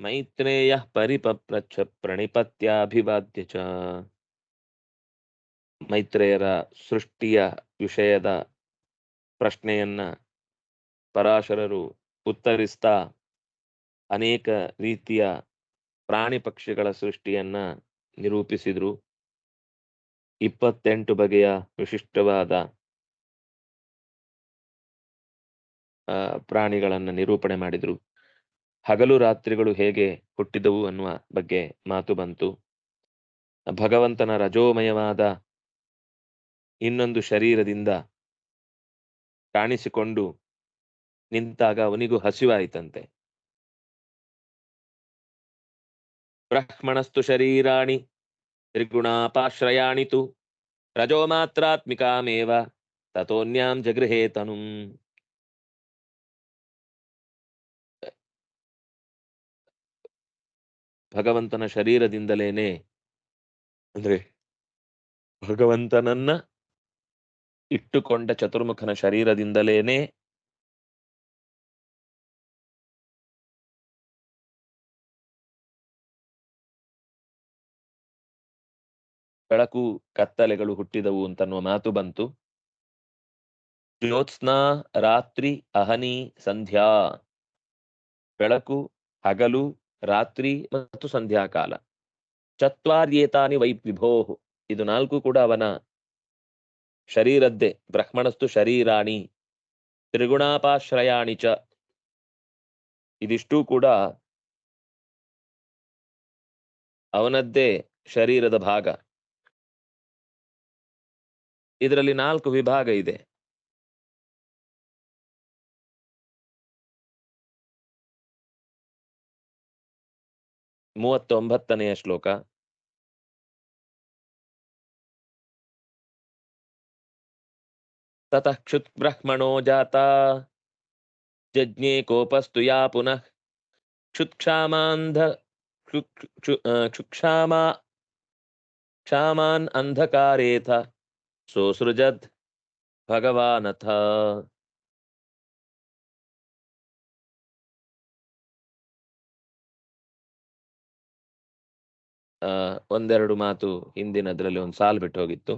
ಮೈತ್ರೇಯ ಪರಿಪಪ್ರಚ್ಛ ಪ್ರಣಿಪತ್ಯಾಭಿವಾದ್ಯ ಚ ಮೈತ್ರೇಯರ ಸೃಷ್ಟಿಯ ವಿಷಯದ ಪ್ರಶ್ನೆಯನ್ನ ಪರಾಶರರು ಉತ್ತರಿಸ್ತಾ ಅನೇಕ ರೀತಿಯ ಪ್ರಾಣಿ ಪಕ್ಷಿಗಳ ಸೃಷ್ಟಿಯನ್ನ ನಿರೂಪಿಸಿದ್ರು। ಇಪ್ಪತ್ತೆಂಟು ಬಗೆಯ ವಿಶಿಷ್ಟವಾದ ಪ್ರಾಣಿಗಳನ್ನ ನಿರೂಪಣೆ ಮಾಡಿದ್ರು. ಹಗಲು ರಾತ್ರಿಗಳು ಹೇಗೆ ಹುಟ್ಟಿದವು ಅನ್ನುವ ಬಗ್ಗೆ ಮಾತು ಬಂತು. ಭಗವಂತನ ರಜೋಮಯವಾದ ಇನ್ನೊಂದು ಶರೀರದಿಂದ ಕಾಣಿಸಿಕೊಂಡು ನಿಂತಾಗ ಅವನಿಗೂ ಹಸಿವಾಯಿತಂತೆ. ಬ್ರಹ್ಮಣಸ್ತು ಶರೀರಾಣಿ, ತ್ರಿಗುಣಾಪಾಶ್ರಯಾಣಿತು ರಜೋ ಮಾತ್ರಾತ್ಮಿಕಾಮೇವ ತಥೋನ್ಯಾಂ ಜಗೃಹೇ ತನುಂ ಭಗವಂತನ ಶರೀರದಿಂದಲೇನೆ ಅಂದ್ರೆ ಭಗವಂತನನ್ನ ಇಟ್ಟುಕೊಂಡ ಚತುರ್ಮುಖನ ಶರೀರದಿಂದಲೇನೆ ಬೆಳಕು ಕತ್ತಲೆಗಳು ಹುಟ್ಟಿದವು ಅಂತನ್ನುವ ಮಾತು ಬಂತು. ಜ್ಯೋತ್ಸ್ನಾ ರಾತ್ರಿ ಅಹನಿ ಸಂಧ್ಯಾ ಬೆಳಕು ಹಗಲು ರಾತ್ರಿ ಮತ್ತು ಸಂಧ್ಯಾಕಾಲ ಚತ್ವಾರ್ಯೇತಾನಿ ವೈ ವಿಭೋ ಇದು ನಾಲ್ಕು ಕೂಡ ಅವನ ಶರೀರದ್ದೇ. ಬ್ರಹ್ಮಣಸ್ತು ಶರೀರಾಣಿ. ತ್ರಿಗುಣಾಪಾಶ್ರಯಾಣಿ ಚ. ಇದಿಷ್ಟೂ ಕೂಡ ಅವನದ್ದೇ ಶರೀರದ ಭಾಗ. ಇದರಲ್ಲಿ ನಾಲ್ಕು ವಿಭಾಗ ಇದೆ. ಮೂವತ್ತೊಂಬತ್ತನೆಯ ಶ್ಲೋಕ. ತತಃ ಕ್ಷುತ್ ಬ್ರಹ್ಮಣೋ ಜಾತ. ಜಜ್ಞೆ ಕೋಪಸ್ತು ಯಾ ಪುನಃ. ಕ್ಷುತ್ಕ್ಷಾಮಾಂಧ ಕ್ಷು- ಕ್ಷು- ಆ, ಕ್ಷುಕ್ಷಾಮಾ ಒಂದೆರಡು ಮಾತು ಹಿಂದಿನದ್ರಲ್ಲಿ ಒಂದು ಸಾಲು ಬಿಟ್ಟು ಹೋಗಿತ್ತು.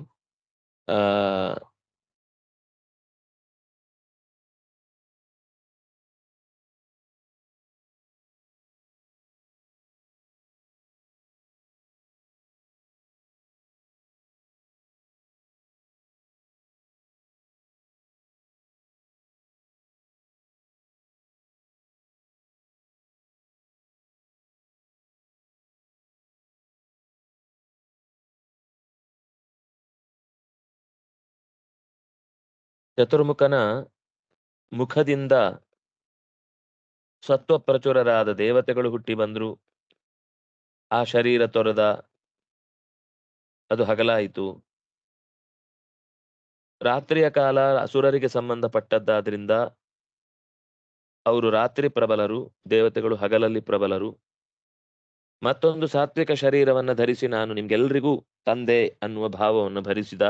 ಚತುರ್ಮುಖನ ಮುಖದಿಂದ ಸತ್ವ ಪ್ರಚುರರಾದ ದೇವತೆಗಳು ಹುಟ್ಟಿ ಬಂದ್ರು. ಆ ಶರೀರ ತೊರೆದ ಅದು ಹಗಲಾಯಿತು. ರಾತ್ರಿಯ ಕಾಲ ಅಸುರರಿಗೆ ಸಂಬಂಧಪಟ್ಟದ್ದಾದ್ರಿಂದ ಅವರು ರಾತ್ರಿ ಪ್ರಬಲರು, ದೇವತೆಗಳು ಹಗಲಲ್ಲಿ ಪ್ರಬಲರು. ಮತ್ತೊಂದು ಸಾತ್ವಿಕ ಶರೀರವನ್ನ ಧರಿಸಿ ನಾನು ನಿಮ್ಗೆಲ್ರಿಗೂ ತಂದೆ ಅನ್ನುವ ಭಾವವನ್ನು ಭರಿಸಿದ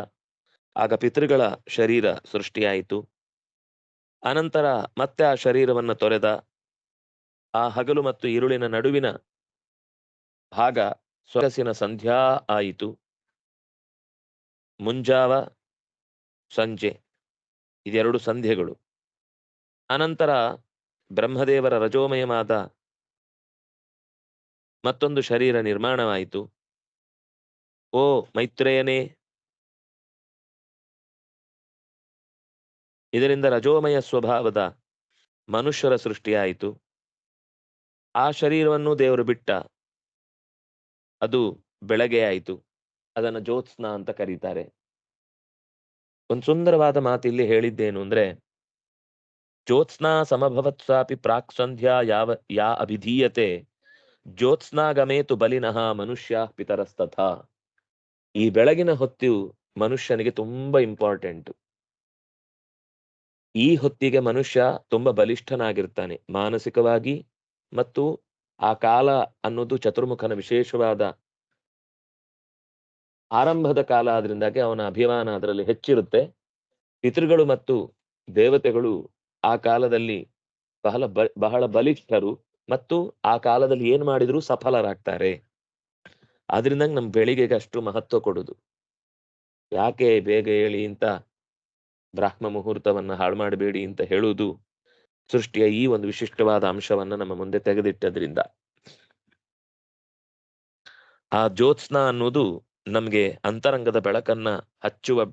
ಆಗ ಪಿತೃಗಳ ಶರೀರ ಸೃಷ್ಟಿಯಾಯಿತು. ಅನಂತರ ಮತ್ತೆ ಆ ಶರೀರವನ್ನು ತೊರೆದ ಆ ಹಗಲು ಮತ್ತು ಇರುಳಿನ ನಡುವಿನ ಭಾಗ ಸೊಗಸಿನ ಸಂಧ್ಯಾ ಆಯಿತು. ಮುಂಜಾವ ಸಂಜೆ ಇದೆರಡು ಸಂಧ್ಯೆಗಳು. ಅನಂತರ ಬ್ರಹ್ಮದೇವರ ರಜೋಮಯವಾದ ಮತ್ತೊಂದು ಶರೀರ ನಿರ್ಮಾಣವಾಯಿತು. ಓ ಮೈತ್ರೇಯನೇ ಇದರಿಂದ ರಜೋಮಯ ಸ್ವಭಾವದ ಮನುಷ್ಯರ ಸೃಷ್ಟಿಯಾಯಿತು. ಆ ಶರೀರವನ್ನು ದೇವರು ಬಿಟ್ಟ ಅದು ಬೆಳಗ್ಗೆ ಆಯಿತು. ಅದನ್ನ ಜ್ಯೋತ್ಸ್ನ ಅಂತ ಕರೀತಾರೆ. ಒಂದು ಸುಂದರವಾದ ಮಾತು ಇಲ್ಲಿ ಹೇಳಿದ್ದೇನು ಅಂದ್ರೆ, ಜ್ಯೋತ್ಸ್ನಾ ಸಮಭವತ್ಸಾಪಿ ಪ್ರಾಕ್ ಸಂಧ್ಯಾ ಯಾವ, ಯಾ ಅಭಿಧೀಯತೆ, ಜ್ಯೋತ್ಸ್ನಾಗಮೇತು ಬಲಿನಃ ಮನುಷ್ಯ ಪಿತರಸ್ತಥ. ಈ ಬೆಳಗಿನ ಹೊತ್ತು ಮನುಷ್ಯನಿಗೆ ತುಂಬಾ ಇಂಪಾರ್ಟೆಂಟ್ ಈ ಹೊತ್ತಿಗೆ ಮನುಷ್ಯ ತುಂಬಾ ಬಲಿಷ್ಠನಾಗಿರ್ತಾನೆ, ಮಾನಸಿಕವಾಗಿ ಮತ್ತು ಆ ಕಾಲ ಅನ್ನೋದು ಚತುರ್ಮುಖನ ವಿಶೇಷವಾದ ಆರಂಭದ ಕಾಲ ಆದ್ರಿಂದಾಗಿ ಅವನ ಅಭಿಮಾನ ಅದರಲ್ಲಿ ಹೆಚ್ಚಿರುತ್ತೆ. ಪಿತೃಗಳು ಮತ್ತು ದೇವತೆಗಳು ಆ ಕಾಲದಲ್ಲಿ ಬಹಳ ಬಹಳ ಬಲಿಷ್ಠರು ಮತ್ತು ಆ ಕಾಲದಲ್ಲಿ ಏನ್ ಮಾಡಿದ್ರು ಸಫಲರಾಗ್ತಾರೆ. ಆದ್ರಿಂದ ನಮ್ ಬೆಳಿಗ್ಗೆಗೆ ಅಷ್ಟು ಮಹತ್ವ ಕೊಡುದು. ಯಾಕೆ ಬೇಗ ಹೇಳಿ ಅಂತ ಬ್ರಾಹ್ಮ ಮುಹೂರ್ತವನ್ನ ಹಾಳು ಮಾಡಬೇಡಿ ಅಂತ ಹೇಳುವುದು ಸೃಷ್ಟಿಯ ಈ ಒಂದು ವಿಶಿಷ್ಟವಾದ ಅಂಶವನ್ನ ನಮ್ಮ ಮುಂದೆ ತೆಗೆದಿಟ್ಟದ್ರಿಂದ. ಆ ಜ್ಯೋತ್ಸ್ನ ಅನ್ನೋದು ನಮ್ಗೆ ಅಂತರಂಗದ ಬೆಳಕನ್ನ ಹಚ್ಚುವ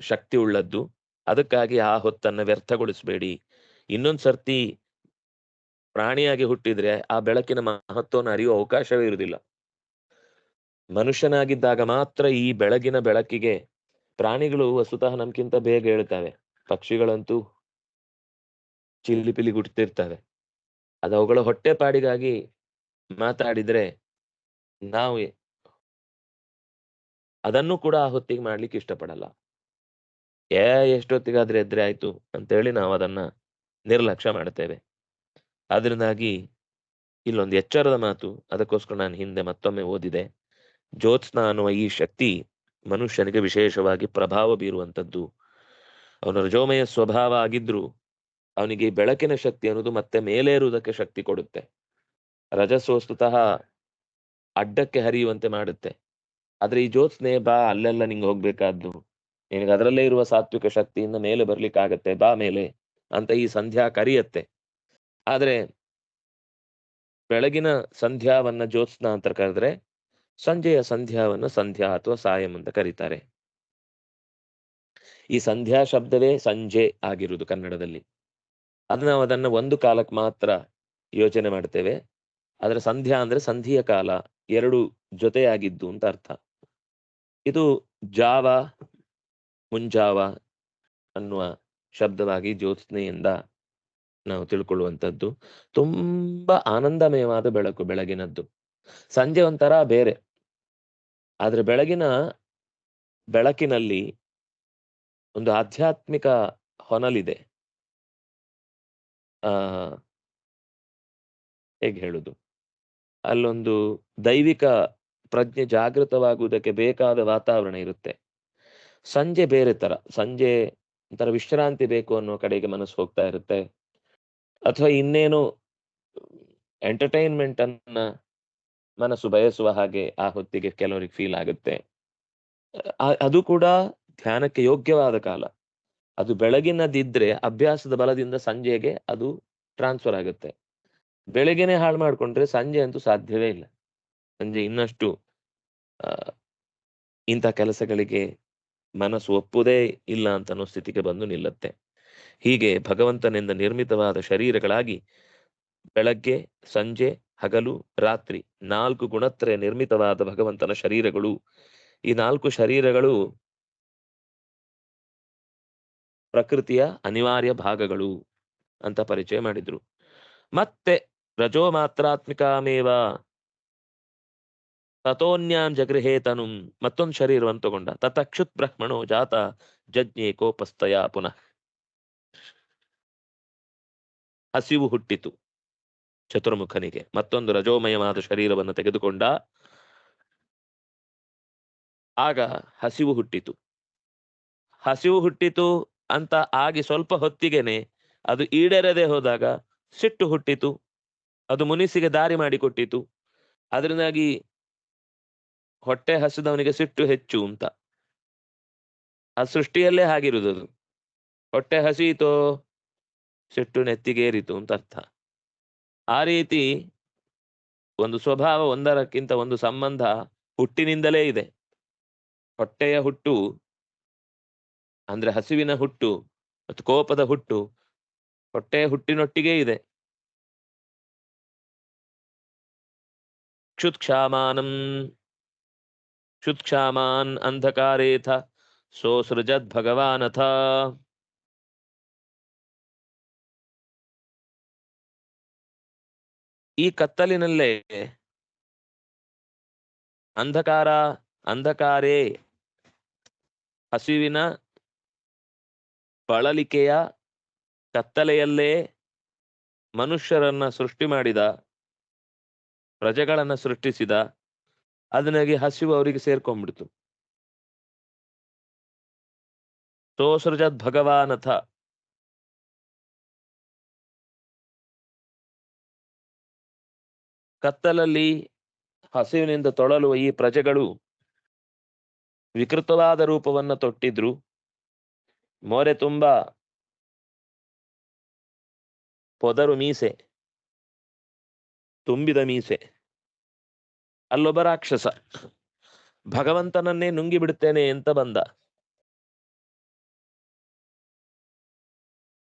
ಶಕ್ತಿ ಉಳ್ಳದ್ದು. ಅದಕ್ಕಾಗಿ ಆ ಹೊತ್ತನ್ನ ವ್ಯರ್ಥಗೊಳಿಸಬೇಡಿ. ಇನ್ನೊಂದ್ ಸರ್ತಿ ಪ್ರಾಣಿಯಾಗಿ ಹುಟ್ಟಿದ್ರೆ ಆ ಬೆಳಕಿನ ಮಹತ್ವವನ್ನು ಅರಿಯುವ ಅವಕಾಶವೇ ಇರುವುದಿಲ್ಲ. ಮನುಷ್ಯನಾಗಿದ್ದಾಗ ಮಾತ್ರ ಈ ಬೆಳಗಿನ ಬೆಳಕಿಗೆ ಪ್ರಾಣಿಗಳು ವಸ್ತುತಃ ನಮ್ಗಿಂತ ಬೇಗ ಹೇಳ್ತವೆ ಪಕ್ಷಿಗಳಂತೂ ಚಿಲಿಪಿಲಿ ಗುಡ್ತಿರ್ತವೆ ಅದು ಅವುಗಳ ಹೊಟ್ಟೆ ಪಾಡಿಗಾಗಿ ಮಾತಾಡಿದ್ರೆ ನಾವು ಅದನ್ನು ಕೂಡ ಆ ಹೊತ್ತಿಗೆ ಮಾಡ್ಲಿಕ್ಕೆ ಇಷ್ಟಪಡಲ್ಲ. ಏ, ಎಷ್ಟೊತ್ತಿಗಾದ್ರೆ ಎದ್ರೆ ಆಯ್ತು ಅಂತೇಳಿ ನಾವು ಅದನ್ನ ನಿರ್ಲಕ್ಷ್ಯ ಮಾಡ್ತೇವೆ. ಅದರಿಂದಾಗಿ ಇಲ್ಲೊಂದು ಎಚ್ಚರದ ಮಾತು, ಅದಕ್ಕೋಸ್ಕರ ನಾನು ಹಿಂದೆ ಮತ್ತೊಮ್ಮೆ ಓದಿದೆ. ಜ್ಯೋತ್ಸ್ನ ಅನ್ನುವ ಈ ಶಕ್ತಿ ಮನುಷ್ಯನಿಗೆ ವಿಶೇಷವಾಗಿ ಪ್ರಭಾವ ಬೀರುವಂತದ್ದು ಅವನ ರಜೋಮಯ ಸ್ವಭಾವ ಆಗಿದ್ರು ಅವನಿಗೆ ಬೆಳಕಿನ ಶಕ್ತಿ ಅನ್ನೋದು ಮತ್ತೆ ಮೇಲೇರುವುದಕ್ಕೆ ಶಕ್ತಿ ಕೊಡುತ್ತೆ. ರಜಸ್ವಸ್ತುತಃ ಅಡ್ಡಕ್ಕೆ ಹರಿಯುವಂತೆ ಮಾಡುತ್ತೆ. ಆದ್ರೆ ಈ ಜ್ಯೋತ್ಸ್ನೆ ಬಾ, ಅಲ್ಲೆಲ್ಲ ನಿಂಗೆ ಹೋಗ್ಬೇಕಾದ್ದು. ನಿನಗೆ ಅದರಲ್ಲೇ ಇರುವ ಸಾತ್ವಿಕ ಶಕ್ತಿಯಿಂದ ಮೇಲೆ ಬರ್ಲಿಕ್ಕಾಗತ್ತೆ, ಬಾ ಮೇಲೆ ಅಂತ ಈ ಸಂಧ್ಯಾ ಕರಿಯತ್ತೆ. ಆದ್ರೆ ಬೆಳಗಿನ ಸಂಧ್ಯಾವನ್ನ ಜ್ಯೋತ್ಸ್ನ ಅಂತ ಕರೆದ್ರೆ ಸಂಜೆಯ ಸಂಧ್ಯಾವನ್ನು ಸಂಧ್ಯಾ ಅಥವಾ ಸಾಯಂ ಅಂತ ಕರೀತಾರೆ. ಈ ಸಂಧ್ಯಾ ಶಬ್ದವೇ ಸಂಜೆ ಆಗಿರುವುದು ಕನ್ನಡದಲ್ಲಿ. ಅದು ನಾವು ಅದನ್ನ ಒಂದು ಕಾಲಕ್ಕೆ ಮಾತ್ರ ಯೋಚನೆ ಮಾಡ್ತೇವೆ. ಆದ್ರೆ ಸಂಧ್ಯಾ ಅಂದ್ರೆ ಸಂಧಿಯ ಕಾಲ, ಎರಡು ಜೊತೆಯಾಗಿದ್ದು ಅಂತ ಅರ್ಥ. ಇದು ಜಾವ, ಮುಂಜಾವ ಅನ್ನುವ ಶಬ್ದವಾಗಿ ಜ್ಯೋತ್ಸ್ನೆಯಿಂದ ನಾವು ತಿಳ್ಕೊಳ್ಳುವಂಥದ್ದು. ತುಂಬಾ ಆನಂದಮಯವಾದ ಬೆಳಕು ಬೆಳಗಿನದ್ದು. ಸಂಜೆ ಒಂಥರ ಬೇರೆ. ಆದ್ರೆ ಬೆಳಗಿನ ಬೆಳಕಿನಲ್ಲಿ ಒಂದು ಆಧ್ಯಾತ್ಮಿಕ ಹೊನಲಿದೆ. ಆ, ಹೇಗೆ ಹೇಳುದು? ಅಲ್ಲೊಂದು ದೈವಿಕ ಪ್ರಜ್ಞೆ ಜಾಗೃತವಾಗುವುದಕ್ಕೆ ಬೇಕಾದ ವಾತಾವರಣ ಇರುತ್ತೆ. ಸಂಜೆ ಬೇರೆ ತರ, ಸಂಜೆ ಒಂಥರ ವಿಶ್ರಾಂತಿ ಬೇಕು ಅನ್ನೋ ಕಡೆಗೆ ಮನಸ್ಸು ಹೋಗ್ತಾ ಇರುತ್ತೆ. ಅಥವಾ ಇನ್ನೇನು ಎಂಟರ್ಟೈನ್ಮೆಂಟ್ ಅನ್ನ ಮನಸ್ಸು ಬಯಸುವ ಹಾಗೆ ಆ ಹೊತ್ತಿಗೆ ಕೆಲವರಿಗೆ ಫೀಲ್ ಆಗುತ್ತೆ. ಅದು ಕೂಡ ಧ್ಯಾನಕ್ಕೆ ಯೋಗ್ಯವಾದ ಕಾಲ. ಅದು ಬೆಳಗಿನದಿದ್ರೆ ಅಭ್ಯಾಸದ ಬಲದಿಂದ ಸಂಜೆಗೆ ಅದು ಟ್ರಾನ್ಸ್ಫರ್ ಆಗುತ್ತೆ. ಬೆಳಗ್ಗೆನೆ ಹಾಳು ಮಾಡ್ಕೊಂಡ್ರೆ ಸಂಜೆ ಅಂತೂ ಸಾಧ್ಯವೇ ಇಲ್ಲ. ಸಂಜೆ ಇನ್ನಷ್ಟು ಇಂಥ ಕೆಲಸಗಳಿಗೆ ಮನಸ್ಸು ಒಪ್ಪುವುದೇ ಇಲ್ಲ ಅಂತ ಸ್ಥಿತಿಗೆ ಬಂದು ನಿಲ್ಲುತ್ತೆ. ಹೀಗೆ ಭಗವಂತನಿಂದ ನಿರ್ಮಿತವಾದ ಶರೀರಗಳಾಗಿ ಬೆಳಗ್ಗೆ, ಸಂಜೆ ಹಗಲು, ರಾತ್ರಿ ನಾಲ್ಕು ಗುಣತ್ರಯ ನಿರ್ಮಿತವಾದ ಭಗವಂತನ ಶರೀರಗಳು. ಈ ನಾಲ್ಕು ಶರೀರಗಳು ಪ್ರಕೃತಿಯ ಅನಿವಾರ್ಯ ಭಾಗಗಳು ಅಂತ ಪರಿಚಯ ಮಾಡಿದ್ರು. ಮತ್ತೆ ರಜೋ ಮಾತ್ರಾತ್ಮಿಕಾಮೇವ ತಥೋನ್ಯಾಂ ಜಗೃಹೇತನು ಮತ್ತೊಂದು ಶರೀರವನ್ನು ತಗೊಂಡ. ತತಕ್ಷುತ್ ಬ್ರಹ್ಮಣೋ ಜಾತ ಜಜ್ಞೆ ಕೋಪಸ್ತಯ ಪುನಃ. ಹಸಿವು ಹುಟ್ಟಿತು. ಚತುರ್ಮುಖನಿಗೆ. ಮತ್ತೊಂದು ರಜೋಮಯವಾದ ಶರೀರವನ್ನು ತೆಗೆದುಕೊಂಡ ಆಗ ಹಸಿವು ಹುಟ್ಟಿತು. ಹಸಿವು ಹುಟ್ಟಿತು ಅಂತ ಆಗಿ ಸ್ವಲ್ಪ ಹೊತ್ತಿಗೆನೆ ಅದು ಈಡೇರದೆ ಹೋದಾಗ ಸಿಟ್ಟು ಹುಟ್ಟಿತು. ಅದು ಮುನಿಸಿಗೆ ದಾರಿ ಮಾಡಿಕೊಟ್ಟಿತು. ಅದರಿಂದಾಗಿ ಹೊಟ್ಟೆ ಹಸಿದವನಿಗೆ ಸಿಟ್ಟು ಹೆಚ್ಚು ಅಂತ. ಆ ಸೃಷ್ಟಿಯಲ್ಲೇ ಹಾಗಿರುವುದು. ಹೊಟ್ಟೆ ಹಸಿಯಿತೋ ಸಿಟ್ಟು ನೆತ್ತಿಗೇರಿತು ಅಂತ ಅರ್ಥ. ಆ ರೀತಿ ಒಂದು ಸ್ವಭಾವ ಒಂದರಕ್ಕಿಂತ ಒಂದು ಸಂಬಂಧ ಹುಟ್ಟಿನಿಂದಲೇ ಇದೆ. ಹೊಟ್ಟೆಯ ಹುಟ್ಟು ಅಂದ್ರೆ ಹಸಿವಿನ ಹುಟ್ಟು ಮತ್ತು ಕೋಪದ ಹುಟ್ಟು ಹೊಟ್ಟೆಯ ಹುಟ್ಟಿನೊಟ್ಟಿಗೆ ಇದೆ. ಕ್ಷುತ್ಕ್ಷಾಮಾನಂ. ಕ್ಷುತ್ಕ್ಷಾಮಾನ್ ಅಂಧಕಾರೇಥ ಸೋಸೃಜದ್ ಭಗವಾನಥ. ಈ ಕತ್ತಲಿನಲ್ಲೇ ಅಂಧಕಾರ, ಅಂಧಕಾರೇ ಹಸಿವಿನ ಬಳಲಿಕೆಯ ಕತ್ತಲೆಯಲ್ಲೇ ಮನುಷ್ಯರನ್ನ ಸೃಷ್ಟಿ ಮಾಡಿದ, ಪ್ರಜೆಗಳನ್ನ ಸೃಷ್ಟಿಸಿದ ಅದನಾಗಿ ಹಸಿವು ಅವರಿಗೆ ಸೇರ್ಕೊಂಡ್ಬಿಡ್ತು. ಸೋಸೃಜದ್ ಭಗವಾನಥ ಕತ್ತಲಲ್ಲಿ ಹಸಿವಿನಿಂದ ತೊಳಲುವ ಈ ಪ್ರಜೆಗಳು ವಿಕೃತವಾದ ರೂಪವನ್ನ ತೊಟ್ಟಿದ್ರು. ಮೋರೆ ತುಂಬ ಪೊದರು ಮೀಸೆ, ತುಂಬಿದ ಮೀಸೆ. ಅಲ್ಲೊಬ್ಬ ರಾಕ್ಷಸ, ಭಗವಂತನನ್ನೇ ನುಂಗಿ ಬಿಡುತ್ತೇನೆ ಅಂತ ಬಂದ.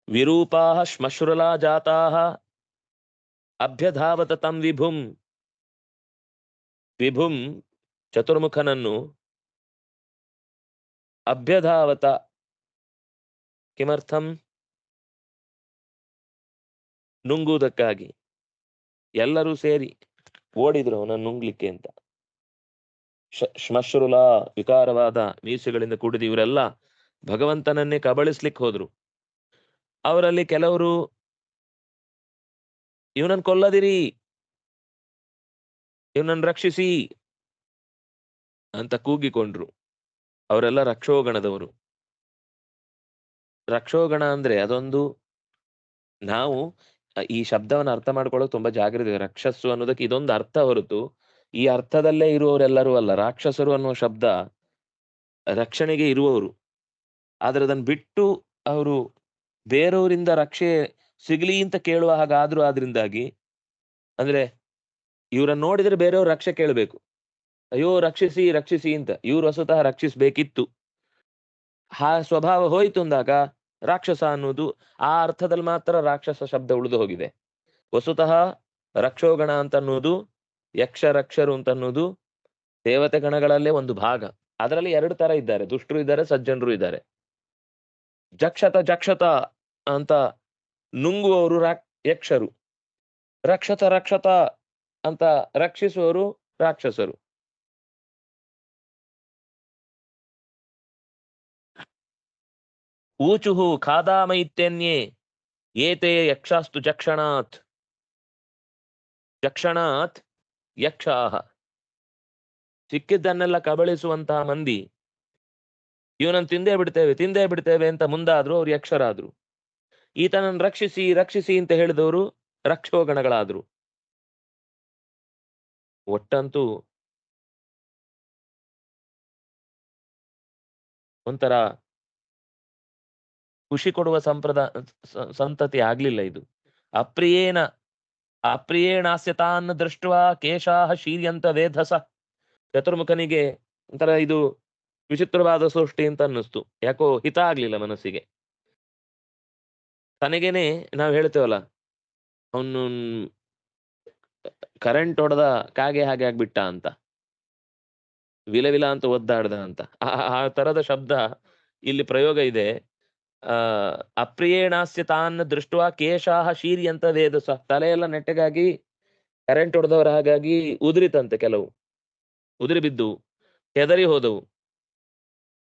ವಿರೂಪಾ ಶ್ಮಶ್ರುಲಾ ಜಾತಾ ಅಭ್ಯಧಾವತ ತಂ ವಿಭುಂ. ವಿಭುಂ ಚತುರ್ಮುಖನನ್ನು ಅಭ್ಯಧಾವತ ಕಿಮರ್ಥಂ ನುಂಗುವುದಕ್ಕಾಗಿ. ಎಲ್ಲರೂ ಸೇರಿ ಓಡಿದ್ರು ಅವನನ್ನು ನುಂಗ್ಲಿಕ್ಕೆ ಅಂತ. ಶ್ಮಶ್ರುಲ, ವಿಕಾರವಾದ ಮೀಸೆಗಳಿಂದ ಕೂಡಿದ ಇವರೆಲ್ಲ ಭಗವಂತನನ್ನೇ ಕಬಳಿಸ್ಲಿಕ್ಕೆ ಹೋದ್ರು. ಅವರಲ್ಲಿ ಕೆಲವರು ಇವನನ್ನು ಕೊಲ್ಲದಿರಿ. ಇವನನ್ನು ರಕ್ಷಿಸಿ ಅಂತ ಕೂಗಿಕೊಂಡ್ರು. ಅವರೆಲ್ಲ ರಕ್ಷೋಗಣದವರು. ರಕ್ಷೋಗಣ ಅಂದ್ರೆ ಅದೊಂದು ನಾವು ಈ ಶಬ್ದವನ್ನು ಅರ್ಥ ಮಾಡ್ಕೊಳ್ಳೋದು ತುಂಬಾ ಜಾಗೃತಿ. ರಕ್ಷಸ್ಸು ಅನ್ನೋದಕ್ಕೆ ಇದೊಂದು ಅರ್ಥ ಹೊರತು ಈ ಅರ್ಥದಲ್ಲೇ ಇರುವವರೆಲ್ಲರೂ ಅಲ್ಲ, ರಾಕ್ಷಸರು ಅನ್ನುವ ಶಬ್ದ ರಕ್ಷಣೆಗೆ ಇರುವವರು. ಆದ್ರೆ ಅದನ್ನ ಬಿಟ್ಟು ಅವರು ಬೇರೆಯವರಿಂದ ರಕ್ಷೆ ಸಿಗ್ಲಿ ಅಂತ ಕೇಳುವ ಹಾಗಾದ್ರೂ ಆದ್ರಿಂದಾಗಿ, ಅಂದ್ರೆ ಇವರನ್ನ ನೋಡಿದ್ರೆ ಬೇರೆಯವ್ರು ರಕ್ಷೆ ಕೇಳಬೇಕು. ಅಯ್ಯೋ ರಕ್ಷಿಸಿ ರಕ್ಷಿಸಿ ಅಂತ ಇವ್ರು ಹೊಸತಃ ರಕ್ಷಿಸ್ಬೇಕಿತ್ತು. ಆ ಸ್ವಭಾವ ಹೋಯ್ತು ಅಂದಾಗ ರಾಕ್ಷಸ ಅನ್ನೋದು ಆ ಅರ್ಥದಲ್ಲಿ ಮಾತ್ರ ರಾಕ್ಷಸ ಶಬ್ದ ಉಳಿದು ಹೋಗಿದೆ. ವಸುತಃ ರಕ್ಷೋಗಣ ಅಂತ ಅನ್ನೋದು ಯಕ್ಷ ರಕ್ಷರು ಅಂತ ಅನ್ನೋದು ದೇವತೆ ಗಣಗಳಲ್ಲೇ ಒಂದು ಭಾಗ. ಅದರಲ್ಲಿ ಎರಡು ತರ ಇದ್ದಾರೆ. ದುಷ್ಟರು ಇದ್ದಾರೆ, ಸಜ್ಜನರು ಇದ್ದಾರೆ. ಜಕ್ಷತ ಜಕ್ಷತ ಅಂತ ನುಂಗುವವರು ಯಕ್ಷರು. ರಕ್ಷತ ರಕ್ಷತ ಅಂತ ರಕ್ಷಿಸುವವರು ರಾಕ್ಷಸರು. ಊಚುಹು ಖಾದಾಮೈತ್ಯನ್ಯೇ ಏತೆ ಯಕ್ಷಾಸ್ತು ಜಕ್ಷಣಾತ್ ಜಕ್ಷಣಾತ್ ಯಕ್ಷಾಹ. ಸಿಕ್ಕಿದ್ದನ್ನೆಲ್ಲ ಕಬಳಿಸುವಂತಹ ಮಂದಿ. ಇವನನ್ನು ತಿಂದೇ ಬಿಡ್ತೇವೆ ತಿಂದೇ ಬಿಡ್ತೇವೆ ಅಂತ ಮುಂದಾದ್ರು ಅವ್ರು ಯಕ್ಷರಾದ್ರು. ಈತನನ್ನು ರಕ್ಷಿಸಿ ರಕ್ಷಿಸಿ ಅಂತ ಹೇಳಿದವರು ರಕ್ಷೋಗಣಗಳಾದ್ರು. ಒಟ್ಟಂತೂ ಒಂಥರ ಖುಷಿ ಕೊಡುವ ಸಂಪ್ರದಾಯ ಸಂತತಿ ಆಗ್ಲಿಲ್ಲ ಇದು. ಅಪ್ರಿಯೇನ ಅಪ್ರಿಯೇಣಾಸ್ಯತಾನ್ ದೃಷ್ಟ ಕೇಶಾಹ ಶೀರ್ಯಂತ ವೇಧಸ. ಚತುರ್ಮುಖನಿಗೆ ಒಂಥರ ಇದು ವಿಚಿತ್ರವಾದ ಸೃಷ್ಟಿ ಅಂತ ಅನ್ನಿಸ್ತು. ಯಾಕೋ ಹಿತ ಆಗ್ಲಿಲ್ಲ ಮನಸ್ಸಿಗೆ. ತನಗೇನೆ ನಾವ್ ಹೇಳ್ತೇವಲ್ಲ, ಅವನು ಕರೆಂಟ್ ಹೊಡೆದ ಕಾಗೆ ಹಾಗೆ ಆಗ್ಬಿಟ್ಟ ಅಂತ. ವಿಲ ವಿಲ ಅಂತ ಒದ್ದಾಡ್ದ ಅಂತ. ಆ ತರದ ಶಬ್ದ ಇಲ್ಲಿ ಪ್ರಯೋಗ ಇದೆ. ಆ, ಅಪ್ರಿಯೇಣಾಸ್ಯ ತಾನ್ ದೃಷ್ಟ ಕೇಶಾಹ ಶೀರ್ಯಂತ ವೇದಸ ತಲೆಯೆಲ್ಲ ನೆಟ್ಟಗಾಗಿ ಕರೆಂಟ್ ಹೊಡೆದವರ ಹಾಗಾಗಿ ಉದುರಿತಂತೆ ಕೆಲವು. ಉದುರಿ ಬಿದ್ದು, ಹೆದರಿ ಹೋದವು.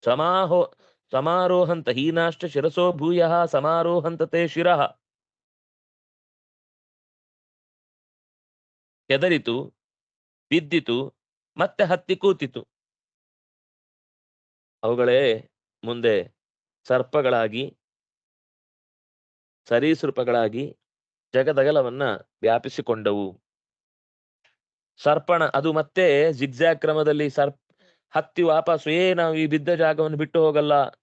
ಸಮಾಹೋ ಸಮಾರೋಹಂತ ಹೀನಾಶ್ಚ ಶಿರಸೋ ಭೂಯ ಸಮಾರೋಹಂತತೆ ಶಿರಃ. ಹೆದರಿತು ಬಿದ್ದಿತು, ಮತ್ತೆ ಹತ್ತಿ ಕೂತಿತು. ಅವುಗಳೇ ಮುಂದೆ ಸರ್ಪಗಳಾಗಿ, ಸರೀಸೃಪಗಳಾಗಿ ಜಗದಗಲವನ್ನ ವ್ಯಾಪಿಸಿಕೊಂಡವು. ಸರ್ಪಣ, ಅದು ಮತ್ತೆ ಜಿಗ್ಜಾಗ್ ಕ್ರಮದಲ್ಲಿ ಸರ್ಪ್ ಹತ್ತಿ ವಾಪಸ್ ಏ, ನಾವು ಈ ಬಿದ್ದ ಜಾಗವನ್ನು ಬಿಟ್ಟು ಹೋಗಲ್ಲ.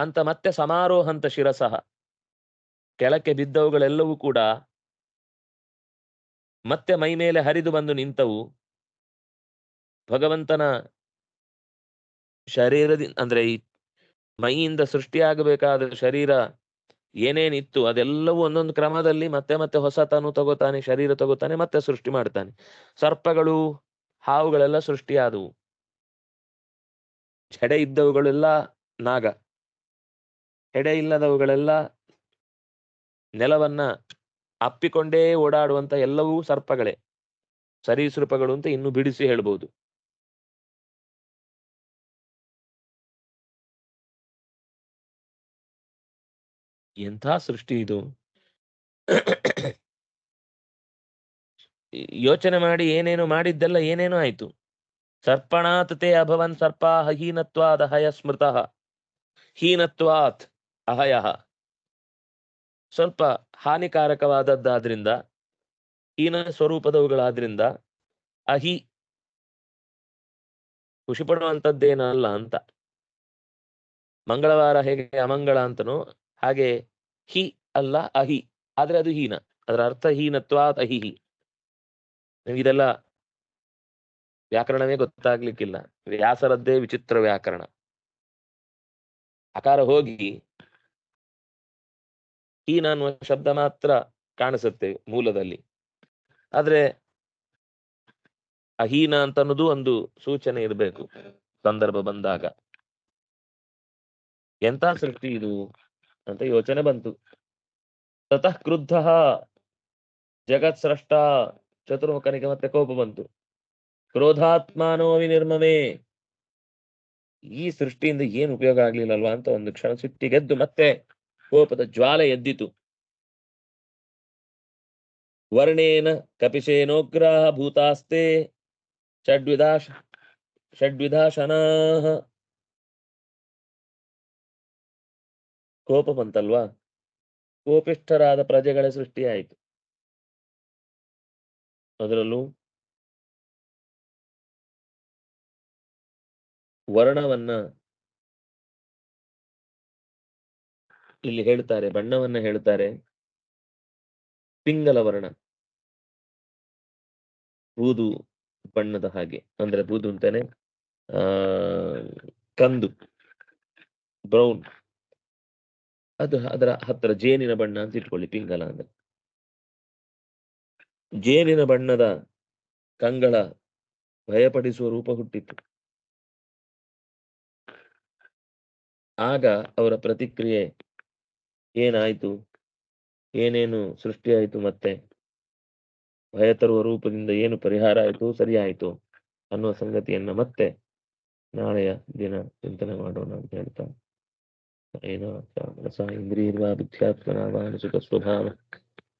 ಅಂತ ಮತ್ತೆ ಸಮಾರೋಹಂತ ಶಿರಸಃ ಕೆಳಕ್ಕೆ ಬಿದ್ದವುಗಳೆಲ್ಲವೂ ಕೂಡ ಮತ್ತೆ ಮೈ ಮೇಲೆ ಹರಿದು ಬಂದು ನಿಂತವು. ಭಗವಂತನ ಶರೀರದಿಂದ ಅಂದ್ರೆ ಈ ಮೈಯಿಂದ ಸೃಷ್ಟಿಯಾಗಬೇಕಾದ ಶರೀರ ಏನೇನಿತ್ತು ಅದೆಲ್ಲವೂ ಒಂದೊಂದು ಕ್ರಮದಲ್ಲಿ ಮತ್ತೆ ಮತ್ತೆ ಹೊಸತನು ತಗೋತಾನೆ, ಶರೀರ ತಗೋತಾನೆ, ಮತ್ತೆ ಸೃಷ್ಟಿ ಮಾಡ್ತಾನೆ. ಸರ್ಪಗಳು ಹಾವುಗಳೆಲ್ಲ ಸೃಷ್ಟಿಯಾದವು. ಜಡೆ ಇದ್ದವುಗಳೆಲ್ಲ ನಾಗ. ಹೆಡೆ ಇಲ್ಲದವುಗಳೆಲ್ಲ ನೆಲವನ್ನ ಅಪ್ಪಿಕೊಂಡೇ ಓಡಾಡುವಂತ ಎಲ್ಲವೂ ಸರ್ಪಗಳೇ. ಸರೀಸೃಪಗಳು ಅಂತ ಇನ್ನು ಬಿಡಿಸಿ ಹೇಳ್ಬೋದು. ಎಂಥ ಸೃಷ್ಟಿ ಇದು? ಯೋಚನೆ ಮಾಡಿ ಏನೇನು ಮಾಡಿದ್ದೆಲ್ಲ ಏನೇನು ಆಯ್ತು. ಸರ್ಪಣಾತ್ ತೇ ಅಭವನ್ ಸರ್ಪ ಹೀನತ್ವಾದ ಹಯ ಸ್ಮೃತಃ. ಹೀನತ್ವಾತ್. ಅಹಯ ಸ್ವಲ್ಪ ಹಾನಿಕಾರಕವಾದದ್ದಾದ್ರಿಂದ, ಹೀನ ಸ್ವರೂಪದವುಗಳಾದ್ರಿಂದ, ಅಹಿ ಖುಷಿ ಪಡುವಂಥದ್ದೇನಲ್ಲ ಅಂತ. ಮಂಗಳವಾರ ಹೇಗೆ ಅಮಂಗಳ ಅಂತನೋ ಹಾಗೆ ಹಿ ಅಲ್ಲ ಅಹಿ, ಆದ್ರೆ ಅದು ಹೀನ. ಅದರ ಅರ್ಥ ಅಹಿಹಿ. ಹಿ ಇದೆಲ್ಲ ವ್ಯಾಕರಣವೇ ಗೊತ್ತಾಗ್ಲಿಕ್ಕಿಲ್ಲ. ವ್ಯಾಸರದ್ದೇ ವಿಚಿತ್ರ ವ್ಯಾಕರಣ. ಅಕಾರ ಹೋಗಿ ಹೀನ ಅನ್ನುವ ಶಬ್ದ ಮಾತ್ರ ಕಾಣಿಸುತ್ತೆ ಮೂಲದಲ್ಲಿ. ಆದ್ರೆ ಅಹೀನ ಅಂತ ಅನ್ನೋದು ಒಂದು ಸೂಚನೆ ಇರಬೇಕು ಸಂದರ್ಭ ಬಂದಾಗ. ಎಂತ ಸೃಷ್ಟಿ ಇದು ಅಂತ ಯೋಚನೆ ಬಂತು. ತತಃ ಕ್ರುದ್ಧ ಜಗತ್ ಸ್ರಷ್ಟ ಚತುರ್ಮುಖನಿಗೆ ಮತ್ತೆ ಕೋಪ ಬಂತು. ಕ್ರೋಧಾತ್ಮಾನೋ ವಿನಿರ್ಮಮೇ. ಈ ಸೃಷ್ಟಿಯಿಂದ ಏನು ಉಪಯೋಗ ಆಗ್ಲಿಲ್ಲಲ್ವಾ ಅಂತ ಒಂದು ಕ್ಷಣ ಸಿಟ್ಟಿಗೆದ್ದು ಮತ್ತೆ ಕೋಪದ ಜ್ವಾಲೆ ಎದ್ದಿತು. ವರ್ಣೇನ ಕಪಿಶೇನೋಗ್ರಹ ಭೂತಾಸ್ತೆ ಷಡ್ವಿಧಾಶನಾಹ. ಕೋಪ ಬಂತಲ್ವಾ? ಕೋಪಿಷ್ಠರಾದ ಪ್ರಜೆಗಳ ಸೃಷ್ಟಿಯಾಯಿತು. ಅದರಲ್ಲೂ ವರ್ಣವನ್ನ ಇಲ್ಲಿ ಹೇಳ್ತಾರೆ ಬಣ್ಣವನ್ನ ಹೇಳ್ತಾರೆ ಪಿಂಗಲ ವರ್ಣ. ಬೂದು ಬಣ್ಣದ ಹಾಗೆ. ಅಂದ್ರೆ ಬೂದು ಅಂತಾನೆ ಕಂದು. ಬ್ರೌನ್. ಅದು ಅದರ ಹತ್ತಿರ ಜೇನಿನ ಬಣ್ಣ ಅಂತ ಇಟ್ಕೊಳ್ಳಿ, ಪಿಂಗಲ ಅಂದ್ರೆ. ಜೇನಿನ ಬಣ್ಣದ ಕಂಗಳ ಭಯಪಡಿಸುವ ರೂಪ ಹುಟ್ಟಿತ್ತು. ಆಗ ಅವರ ಪ್ರತಿಕ್ರಿಯೆ ಏನಾಯ್ತು? ಏನೇನು ಸೃಷ್ಟಿಯಾಯಿತು ಮತ್ತೆ? ಭಯ ತರುವ ರೂಪದಿಂದ ಏನು ಪರಿಹಾರ ಆಯಿತು, ಸರಿ ಅನ್ನುವ ಸಂಗತಿಯನ್ನ ಮತ್ತೆ ನಾಳೆಯ ದಿನ ಚಿಂತನೆ ಮಾಡೋಣ ಅಂತ ಹೇಳ್ತಾ. ಏನ ಮನಸ ಇಂದ್ರಿಯರ್ವಾ ಬುದ್ಧ್ಯಾತ್ಮನ ಮಾನಸಿಕ ಸ್ವಭಾವ.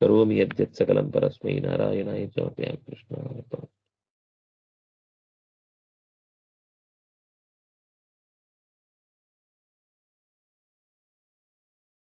ಕರೋಮಿ ಯದ್ಯತ್ ಸಕಲಂ ಪರಸ್ಮೈ ನಾರಾಯಣಾಯ ಚ ಕೃಷ್ಣ